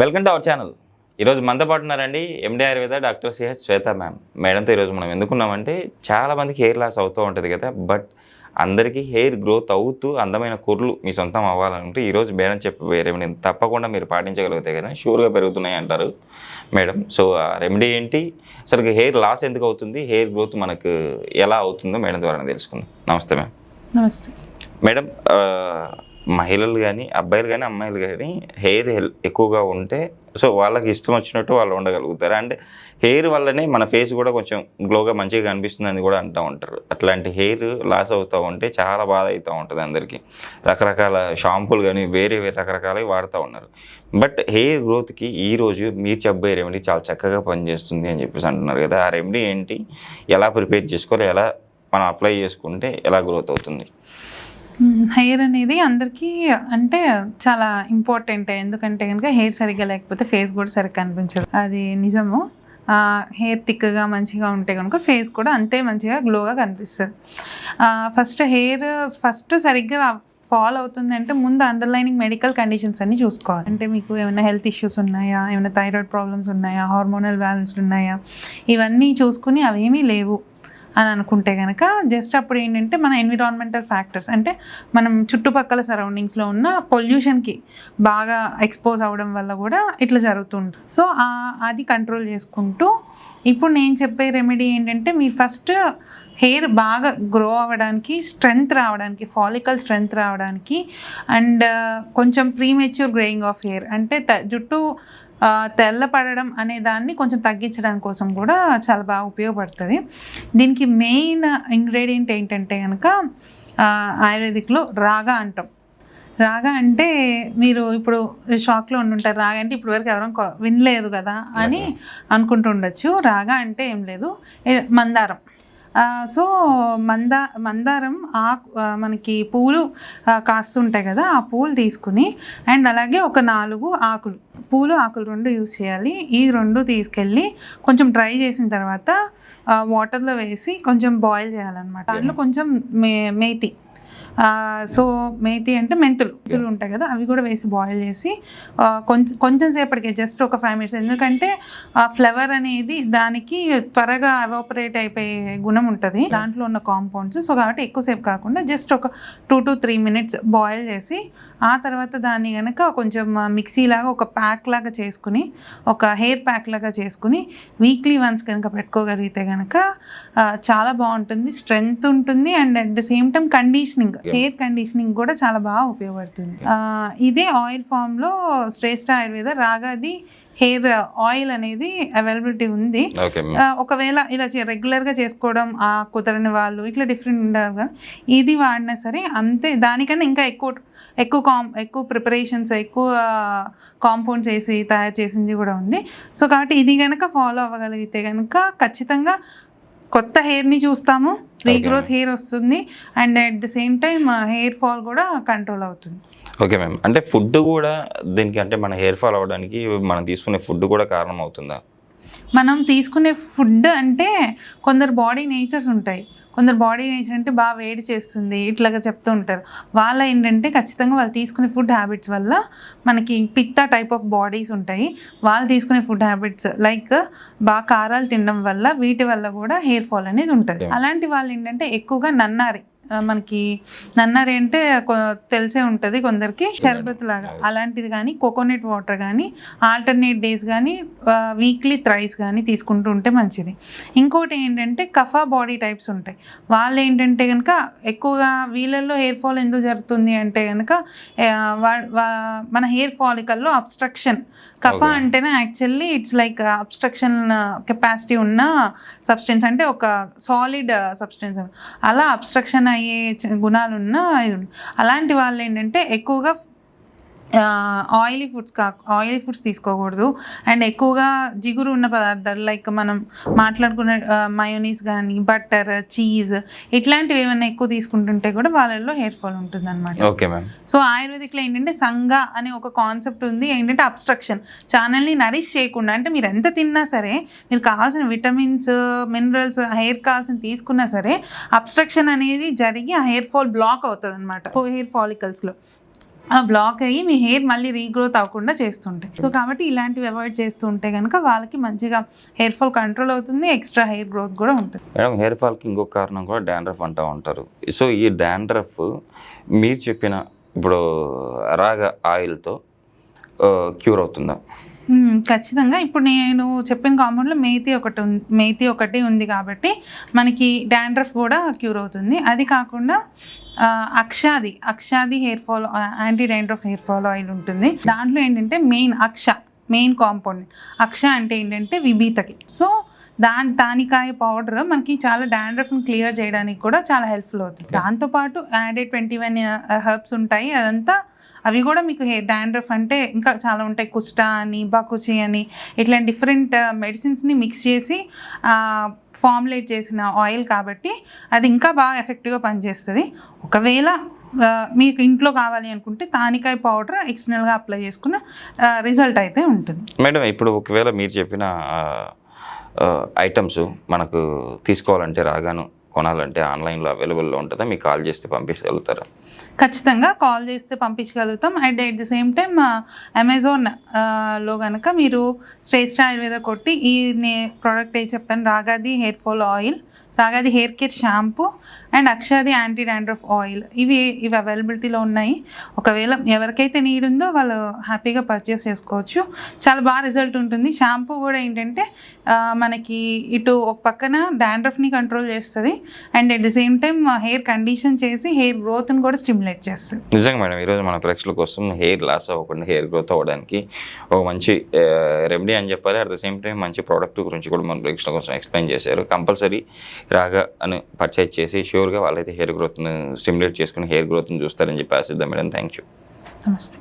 Welcome to our channel ఈరోజు మనతో పాటు ఉన్నారండి MD Ayurveda doctor CH Shweta ma'am. మేడంతో ఈరోజు మనం ఎందుకున్నామంటే చాలా మందికి హెయిర్ లాస్ అవుతూ ఉంటుంది కదా బట్ అందరికీ హెయిర్ గ్రోత్ అవుతూ అందమైన కుర్లు మీ సొంతం అవ్వాలంటే ఈరోజు మేడం చెప్పే రెమెడీ తప్పకుండా మీరు పాటించగలిగితే కదా షూర్గా పెరుగుతున్నాయి అంటారు మేడం. సో ఆ రెమెడీ ఏంటి? అసలు హెయిర్ లాస్ ఎందుకు అవుతుంది? హెయిర్ గ్రోత్ మనకు ఎలా అవుతుందో మేడం ద్వారా తెలుసుకుందాం. నమస్తే మ్యామ్. నమస్తే. మేడం మహిళలు కానీ అబ్బాయిలు కానీ అమ్మాయిలు కానీ హెయిర్ ఎక్కువగా ఉంటే సో వాళ్ళకి ఇష్టం వచ్చినట్టు వాళ్ళు ఉండగలుగుతారు. అండ్ హెయిర్ వల్లనే మన ఫేస్ కూడా కొంచెం గ్లోగా మంచిగా కనిపిస్తుంది అని కూడా అంటూ ఉంటారు. అట్లాంటి హెయిర్ లాస్ అవుతూ ఉంటే చాలా బాధ అవుతూ ఉంటుంది అందరికీ. రకరకాల షాంపూలు కానీ వేరే వేరే రకరకాలవి వాడుతూ ఉన్నారు. బట్ హెయిర్ గ్రోత్కి ఈ రోజు మీరు చెప్పే రెమెడీ చాలా చక్కగా పనిచేస్తుంది అని చెప్పేసి అంటున్నారు కదా. ఆ రెమెడీ ఏంటి? ఎలా ప్రిపేర్ చేసుకోవాలి? ఎలా మనం అప్లై చేసుకుంటే ఎలా గ్రోత్ అవుతుంది? హెయిర్ అనేది అందరికీ అంటే చాలా ఇంపార్టెంట్. ఎందుకంటే కనుక హెయిర్ సరిగ్గా లేకపోతే ఫేస్ కూడా సరిగ్గా అనిపించదు అది నిజము. హెయిర్ థిక్గా మంచిగా ఉంటే కనుక ఫేస్ కూడా అంతే మంచిగా గ్లోగా కనిపిస్తుంది. ఫస్ట్ హెయిర్ ఫస్ట్ సరిగ్గా ఫాల్ అవుతుంది అంటే ముందు అండర్లైనింగ్ మెడికల్ కండిషన్స్ అన్ని చూసుకోవాలి. అంటే మీకు ఏమైనా హెల్త్ ఇష్యూస్ ఉన్నాయా? ఏమైనా థైరాయిడ్ ప్రాబ్లమ్స్ ఉన్నాయా? హార్మోనల్ బ్యాలెన్స్ ఉన్నాయా? ఇవన్నీ చూసుకుని అవేమీ లేవు. అని అనుకుంటే కనుక జస్ట్ అప్పుడు ఏంటంటే మన ఎన్విరాన్మెంటల్ ఫ్యాక్టర్స్ అంటే మనం చుట్టుపక్కల సరౌండింగ్స్లో ఉన్న పొల్యూషన్కి బాగా ఎక్స్పోజ్ అవ్వడం వల్ల కూడా ఇట్లా జరుగుతుంది. సో అది కంట్రోల్ చేసుకుంటూ ఇప్పుడు నేను చెప్పే రెమెడీ ఏంటంటే మీరు ఫస్ట్ హెయిర్ బాగా గ్రో అవ్వడానికి స్ట్రెంగ్త్ రావడానికి ఫాలికల్ స్ట్రెంగ్త్ రావడానికి అండ్ uh, కొంచెం ప్రీమెచ్యూర్ గ్రేయింగ్ ఆఫ్ హెయిర్ అంటే త- జుట్టు తెల్లపడడం అనే దాన్ని కొంచెం తగ్గించడం కోసం కూడా చాలా బాగా ఉపయోగపడుతుంది. దీనికి మెయిన్ ఇంగ్రీడియంట్ ఏంటంటే కనుక ఆయుర్వేదిక్లో రాగా అంటాం. రాగా అంటే మీరు ఇప్పుడు షాక్లో ఉండుంటారు రాగా అంటే ఇప్పుడు వరకు ఎవరైనా కొ- వినలేదు కదా అని అనుకుంటుండొచ్చు రాగా అంటే ఏం లేదు మందారం. సో మందా మందారం ఆకు ఆ, మనకి పూలు కాస్తుంటాయి కదా ఆ పూలు తీసుకుని అండ్ అలాగే ఒక నాలుగు ఆకులు. పూలు ఆకులు రెండు యూస్ చేయాలి. ఈ రెండు తీసుకెళ్ళి కొంచెం డ్రై చేసిన తర్వాత వాటర్లో వేసి కొంచెం బాయిల్ చేయాలన్నమాట. దాంట్లో కొంచెం మే మేతి. సో మేతి అంటే మెంతులు మెంతులు ఉంటాయి కదా అవి కూడా వేసి బాయిల్ చేసి కొంచెం కొంచెం సేపటికి జస్ట్ ఒక ఫైవ్ మినిట్స్ ఎందుకంటే ఆ ఫ్లవర్ అనేది దానికి త్వరగా అవాపరేట్ అయిపోయే గుణం ఉంటుంది. దాంట్లో ఉన్న కాంపౌండ్స్ సో కాబట్టి ఎక్కువసేపు కాకుండా జస్ట్ ఒక two to three minutes boil చేసి ఆ తర్వాత దాన్ని కనుక కొంచెం మిక్సీ లాగా ఒక ప్యాక్ లాగా చేసుకుని ఒక హెయిర్ ప్యాక్ లాగా చేసుకుని వీక్లీ వన్స్ కనుక పెట్టుకోగలిగితే కనుక చాలా బాగుంటుంది స్ట్రెంగ్త్ ఉంటుంది and at the same time conditioning hair conditioning కూడా చాలా బాగా ఉపయోగపడుతుంది. ఇదే ఆయిల్ ఫామ్లో శ్రేష్ఠ ఆయుర్వేద రాగాది హెయిర్ ఆయిల్ అనేది అవైలబిలిటీ ఉంది. ఒకవేళ ఇలా చే- రెగ్యులర్గా చేసుకోవడం ఆ కుదరని వాళ్ళు ఇట్లా డిఫరెంట్ ఉండాలి కదా ఇది వాడినా సరే అంతే దానికన్నా ఇంకా ఎక్కువ ఎక్కువ కాం ఎక్కువ ప్రిపరేషన్స్ ఎక్కువ కాంపౌండ్స్ వేసి తయారు చేసింది కూడా ఉంది. సో కాబట్టి ఇది కనుక ఫాలో అవ్వగలిగితే కనుక ఖచ్చితంగా కొత్త హెయిర్ని చూస్తాము. రీగ్రోత్ హెయిర్ వస్తుంది and at the same time hair fall కూడా కంట్రోల్ అవుతుంది. ఓకే మ్యామ్ అంటే ఫుడ్ కూడా దీనికి అంటే మన హెయిర్ ఫాల్ అవ్వడానికి మనం తీసుకునే ఫుడ్ కూడా కారణం అవుతుందా మనం తీసుకునే ఫుడ్ అంటే కొందరు బాడీ నేచర్స్ ఉంటాయి. కొందరు బాడీ నేచర్ అంటే బాగా వేడి చేస్తుంది ఇట్లాగా చెప్తూ ఉంటారు. వాళ్ళ ఏంటంటే ఖచ్చితంగా వాళ్ళు తీసుకునే ఫుడ్ హ్యాబిట్స్ వల్ల మనకి పిత్త టైప్ ఆఫ్ బాడీస్ ఉంటాయి. వాళ్ళు తీసుకునే ఫుడ్ హ్యాబిట్స్ లైక్ బాగా కారాలు తినడం వల్ల వీటి వల్ల కూడా హెయిర్ ఫాల్ అనేది ఉంటుంది. అలాంటి వాళ్ళు ఏంటంటే ఎక్కువగా నన్నారి మనకి నన్నారి అంటే తెలిసే ఉంటుంది కొందరికి షర్బత్ లాగా. అలాంటిది కానీ కోకోనట్ వాటర్ కానీ ఆల్టర్నేట్ డేస్ కానీ వీక్లీ థ్రైస్ కానీ తీసుకుంటూ ఉంటే మంచిది. ఇంకోటి ఏంటంటే కఫా బాడీ టైప్స్ ఉంటాయి. వాళ్ళు ఏంటంటే కనుక ఎక్కువగా వీళ్ళల్లో హెయిర్ ఫాల్ ఎందుకు జరుగుతుంది అంటే కనుక మన హెయిర్ ఫాలికల్లో అబ్స్ట్రక్షన్. కఫా. అంటేనే actually it's like obstruction capacity ఉన్న సబ్స్టెన్స్. అంటే ఒక సాలిడ్ సబ్స్టెన్స్. అలా అబ్స్ట్రక్షన్ అయ్యే చ- గుణాలు ఉన్నా అలాంటి వాళ్ళు ఏంటంటే ఎక్కువగా ఆయిలీ ఫుడ్స్ కా ఆయిలీ ఫుడ్స్ తీసుకోకూడదు. అండ్ ఎక్కువగా జిగురు ఉన్న పదార్థాలు లైక్ మనం మాట్లాడుకునే మయోనీస్ కానీ బటర్ చీజ్ ఇట్లాంటివి ఏమైనా ఎక్కువ తీసుకుంటుంటే కూడా వాళ్ళల్లో హెయిర్ ఫాల్ ఉంటుంది అనమాట ఓకే మ్యామ్. సో ఆయుర్వేదిక్లో ఏంటంటే సంగ అనే ఒక కాన్సెప్ట్ ఉంది. ఏంటంటే అబ్స్ట్రక్షన్ ఛానల్ని నరిష్ చేయకుండా అంటే మీరు ఎంత తిన్నా సరే మీరు కావాల్సిన విటమిన్స్ మినరల్స్ హెయిర్ కావాల్సిన తీసుకున్నా సరే అబ్స్ట్రక్షన్ అనేది జరిగి ఆ హెయిర్ ఫాల్ బ్లాక్ అవుతుంది అనమాట హెయిర్ ఫాలికల్స్లో బ్లాక్ అయ్యి మీ హెయిర్ మళ్ళీ రీగ్రోత్ అవ్వకుండా చేస్తుంటాయి. సో కాబట్టి ఇలాంటివి అవాయిడ్ చేస్తూ ఉంటే కనుక వాళ్ళకి మంచిగా హెయిర్ ఫాల్ కంట్రోల్ అవుతుంది ఎక్స్ట్రా హెయిర్ గ్రోత్ కూడా ఉంటుంది. మేడం హెయిర్ ఫాల్కి ఇంకొక కారణం కూడా డాండ్రఫ్ అంటూ ఉంటారు. సో ఈ డాండ్రఫ్ మీరు చెప్పిన ఇప్పుడు రాగ ఆయిల్తో క్యూర్ అవుతుందా? ఖచ్చితంగా. ఇప్పుడు నేను చెప్పిన కాంపౌండ్లో మేతి ఒకటి ఉంది మేతి ఒకటి ఉంది కాబట్టి మనకి డాండ్రఫ్ కూడా క్యూర్ అవుతుంది. అది కాకుండా Akshadi Akshadi hair fall anti dandruff hair fall oil ఉంటుంది. దాంట్లో ఏంటంటే మెయిన్ అక్ష మెయిన్ కాంపౌండ్ అక్ష అంటే ఏంటంటే విభీతకి. సో దాని తానికాయ పౌడర్ మనకి చాలా డాండ్రఫ్ని క్లియర్ చేయడానికి కూడా చాలా హెల్ప్ఫుల్ అవుతుంది. దాంతోపాటు యాడెడ్ ట్వంటీ వన్ హెర్బ్స్ ఉంటాయి. అదంతా అవి కూడా మీకు హెయిర్ డాండ్రఫ్ అంటే ఇంకా చాలా ఉంటాయి. కుస్టా అని బాకుచి అని ఇట్లా డిఫరెంట్ మెడిసిన్స్ని మిక్స్ చేసి ఫార్ములేట్ చేసిన ఆయిల్ కాబట్టి అది ఇంకా బాగా ఎఫెక్టివ్గా పనిచేస్తుంది. ఒకవేళ మీకు ఇంట్లో కావాలి అనుకుంటే తానికాయ పౌడర్ ఎక్స్టర్నల్గా అప్లై చేసుకున్న రిజల్ట్ అయితే ఉంటుంది. మేడం ఇప్పుడు ఒకవేళ మీరు చెప్పిన ఐటమ్స్ మనకు తీసుకోవాలంటే రాగాను కొనాలంటే ఆన్లైన్లో అవైలబుల్లో ఉంటుందా? మీకు కాల్ చేస్తే పంపించగలుగుతారా? ఖచ్చితంగా కాల్ చేస్తే పంపించగలుగుతాం. And at the same time అమెజాన్లో కనుక మీరు శ్రేష్ఠ ఆయుర్వేద కొట్టి ఈ నే ప్రోడక్ట్ ఏ చెప్పాను Ragadi hair fall oil Ragadi hair care shampoo and Akshadi anti dandruff oil. ఇవి ఇవి అవైలబిలిటీలో ఉన్నాయి. ఒకవేళ ఎవరికైతే నీడ్ ఉందో వాళ్ళు హ్యాపీగా పర్చేస్ చేసుకోవచ్చు. చాలా బాగా రిజల్ట్ ఉంటుంది. షాంపూ కూడా ఏంటంటే మనకి ఇటు ఒక పక్కన డాండ్రఫ్ని కంట్రోల్ చేస్తుంది. And at the same time hair condition చేసి హెయిర్ గ్రోత్ని కూడా స్టిమ్యులేట్ చేస్తుంది. నిజంగా మేడం ఈరోజు మన ప్రేక్షకుల కోసం హెయిర్ లాస్ అవ్వకుండా హెయిర్ గ్రోత్ అవ్వడానికి ఒక మంచి రెమెడీ అని చెప్పాలి. అట్ ద సేమ్ టైం మంచి ప్రోడక్ట్ గురించి కూడా మన ప్రేక్షకుల కోసం ఎక్స్ప్లెయిన్ చేశారు. కంపల్సరీ రాగా అని పర్చేజ్ చేసి షూర్గా వాళ్ళైతే హెయిర్ గ్రోత్ను స్టిమ్యులేట్ చేసుకుని హెయిర్ గ్రోత్ని చూస్తారని చెప్పి ఆశిద్దాం మేడం. థ్యాంక్ యూ నమస్తే.